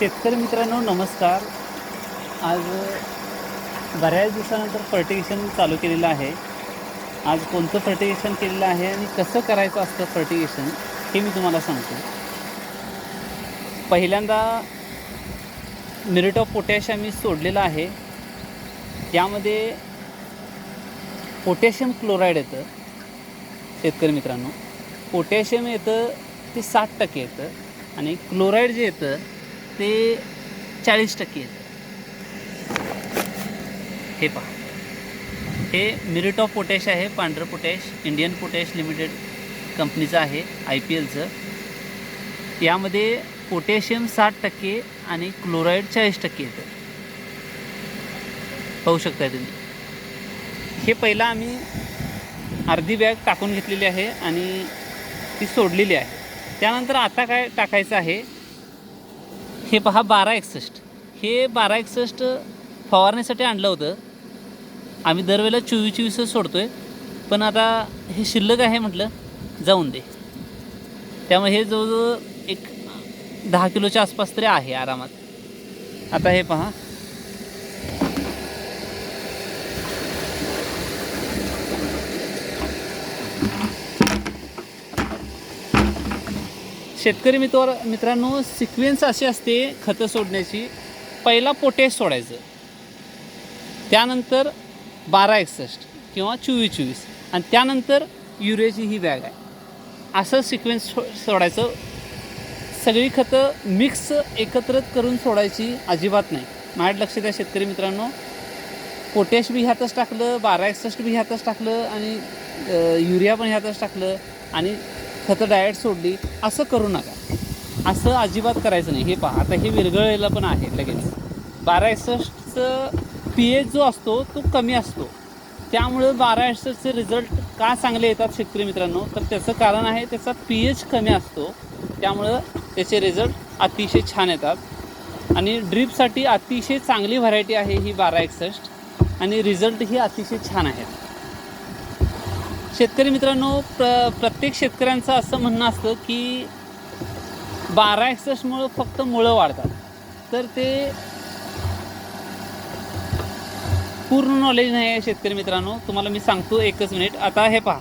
शेतकरी मित्रांनो नमस्कार. आज बऱ्याच दिवसानंतर फर्टिगेशन चालू केलेलं आहे. आज कोणतं फर्टिगेशन केलेलं आहे आणि कसं करायचं असतं फर्टिगेशन हे मी तुम्हाला सांगतो. पहिल्यांदा मिरिट ऑफ पोटॅश आम्ही सोडलेलं आहे. त्यामध्ये पोटॅशियम क्लोराईड येतं शेतकरी मित्रांनो. पोटॅशियम येतं ते साठ टक्के येतं. आणि क्लोराईड जे येतं ते चाळीस टक्के येतं हे पहा. हे मिरिट ऑफ पोटॅश आहे पांढरं पोटॅश इंडियन पोटॅश लिमिटेड कंपनीचं आहे आय पी एलचं यामध्ये पोटॅशियम साठ टक्के आणि क्लोराईड चाळीस टक्के येतं पाहू शकताय तुम्ही. हे पहिला आम्ही अर्धी बॅग टाकून घेतलेली आहे आणि ती सोडलेली आहे. त्यानंतर आता काय टाकायचं आहे हे पहा बारा एकसष्ट. हे बारा एकसष्ट फवारण्यासाठी आणलं होतं. आम्ही दरवेळेला चोवीस चोवीसच सोडतो आहे पण आता हे शिल्लक आहे म्हटलं जाऊन दे. त्यामुळे हे जवळजवळ एक दहा किलोच्या आसपास तरी आहे आरामात. आता हे पहा शेतकरी मित्र मित्रांनो सिक्वेन्स अशी असते खतं सोडण्याची. पहिला पोटॅश सोडायचं. त्यानंतर बारा एकसष्ट किंवा चोवीस चोवीस. आणि त्यानंतर युरियाची ही बॅग आहे. असं सिक्वेन्स सो सोडायचं. सगळी खतं मिक्स एकत्रित करून सोडायची अजिबात नाही. माझ्या लक्ष द्या शेतकरी मित्रांनो पोटॅश बी ह्यातच टाकलं बारा एकसष्ट बी ह्यातच टाकलं आणि युरिया पण ह्यातच टाकलं आणि खतं डाएट सोडली असं करू नका. असं अजिबात करायचं नाही. हे पहा आता हे विरघळलेलं पण आहे लगेच. बारा एकसष्टचं पी एच जो असतो तो कमी असतो. त्यामुळं बारा एकसष्टचे रिझल्ट का चांगले येतात शेतकरी मित्रांनो? तर त्याचं कारण आहे त्याचा पी एच कमी असतो. त्यामुळं त्याचे रिझल्ट अतिशय छान येतात. आणि ड्रीपसाठी अतिशय चांगली व्हरायटी आहे ही बारा एकसष्ट. आणि रिझल्ट ही अतिशय छान आहेत. शेतकरी मित्रांनो प्र प्रत्येक शेतकऱ्यांचं असं म्हणणं असतं की बारा एकसष्टमुळं फक्त मुळं वाढतात. तर ते पूर्ण नॉलेज नाही आहे शेतकरी मित्रांनो. तुम्हाला मी सांगतो एकच मिनिट आता हे पहा.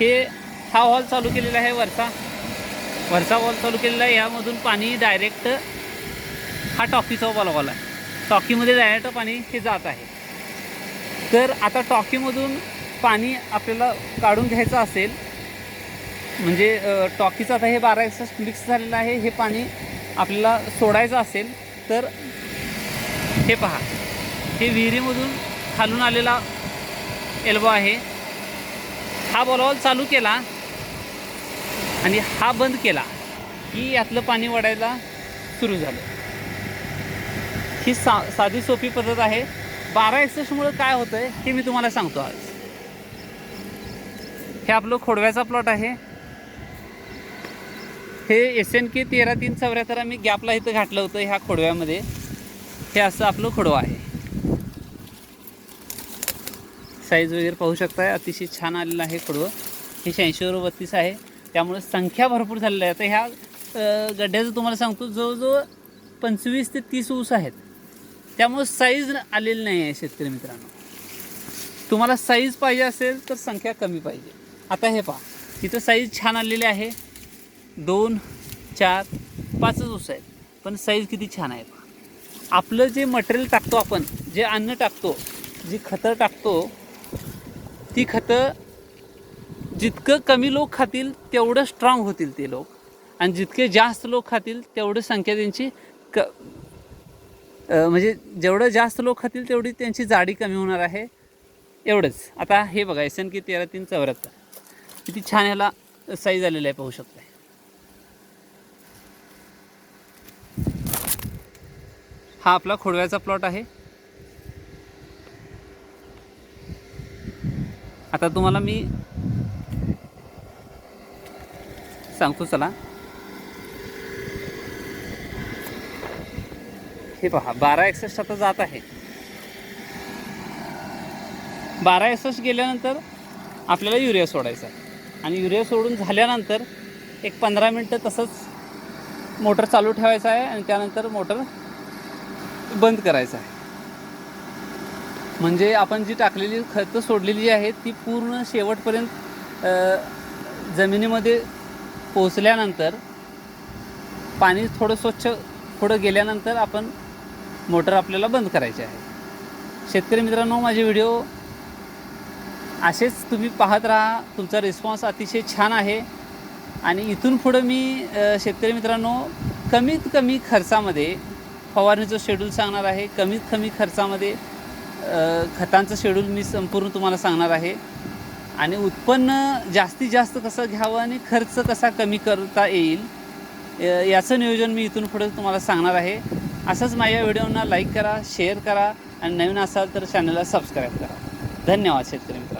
हे हा हॉल चालू केलेला आहे वरचा. वरचा हॉल चालू केलेला आहे. यामधून पाणी डायरेक्ट हा टॉकीचा वॉल वॉल आहे. टॉकीमध्ये डायरेक्ट पाणी हे जात आहे. तर आता टॉकीमधून पाणी आपल्याला काढून घ्यायचं असेल म्हणजे टॉकीचं आता हे बारा एकसष्ट मिक्स झालेलं आहे हे पाणी आपल्याला सोडायचं असेल तर हे पहा. हे विहिरीमधून खालून आलेला एल्बो आहे. हा बॉलवॉल चालू केला आणि हा बंद केला की यातलं पाणी वाढायला सुरू झालं. ही सा साधी सोपी पद्धत आहे. बारा एक्सेसमुळं काय होतं आहे हे मी तुम्हाला सांगतो आज. हे आपलं खोडव्याचा प्लॉट आहे. हे एस एन के तेरा तीन चौऱ्याहत्तर आम्ही गॅपला इथं घातलं होतं ह्या खोडव्यामध्ये. हे असं आपलं खोडवं आहे. साईज वगैरे पाहू शकताय अतिशय छान आलेलं आहे खोडवं. हे शहाऐंशीवर बत्तीस आहे. त्यामुळे संख्या भरपूर झालेल्या आहे तर ह्या गड्ड्याचं तुम्हाला सांगतो जवळजवळ पंचवीस ते तीस ऊस आहेत. त्यामुळे साईज आलेली नाही आहे शेतकरी मित्रांनो. तुम्हाला साईज पाहिजे असेल तर संख्या कमी पाहिजे. आता हे पहा. तिथं साईज छान आलेली आहे. दोन चार पाचच ऊस आहेत. पण साईज किती छान आहे पहा. आपलं जे मटेरियल टाकतो आपण जे अन्न टाकतो जी खतं टाकतो ती खतं जितकं कमी लोक खातील तेवढं स्ट्रॉंग होतील ते लोक. आणि जितके जास्त लोक खातील तेवढं संख्या त्यांची क म्हणजे जेवढं जास्त लोक खातील तेवढी त्यांची जाडी कमी होणार आहे. एवढंच. आता हे बघा एस एन के तेरा तीन चौऱ्याहत्तर. किती छान ह्याला साईज आलेला आहे पाहू शकता हा आपला खोडव्याचा प्लॉट आहे. आता तुम्हाला मी सांगतो चला. हे पहा बारा एकसष्ट आता जात आहे. बारा एकसष्ट गेल्यानंतर आपल्याला युरिया सोडायचा आहे. आणि युरिया सोडून झाल्यानंतर एक पंधरा मिनटं तसंच मोटर चालू ठेवायचा आहे आणि त्यानंतर मोटर बंद करायचं आहे. म्हणजे आपण जी टाकलेली खतं सोडलेली आहेत ती पूर्ण शेवटपर्यंत जमिनीमध्ये पोचल्यानंतर पाणी थोडं स्वच्छ थोडं गेल्यानंतर आपण मोटर आपल्याला बंद करायची आहे. शेतकरी मित्रांनो माझे व्हिडिओ असेच तुम्ही पाहत राहा. तुमचा रिस्पॉन्स अतिशय छान आहे. आणि इथून पुढं मी शेतकरी मित्रांनो कमीत कमी खर्चामध्ये फवारणीचं शेड्यूल सांगणार आहे. कमीत कमी खर्चामध्ये खतांचं शेड्यूल मी संपूर्ण तुम्हाला सांगणार आहे. आणि उत्पन्न जास्तीत जास्त कसं घ्यावं आणि खर्च कसा कमी करता येईल याचं नियोजन मी इथून पुढे तुम्हाला सांगणार आहे. असंच माझ्या व्हिडिओना लाईक करा शेअर करा. आणि नवीन असाल तर चॅनलला सबस्क्राईब करा. धन्यवाद शेतकरी मित्रांनो.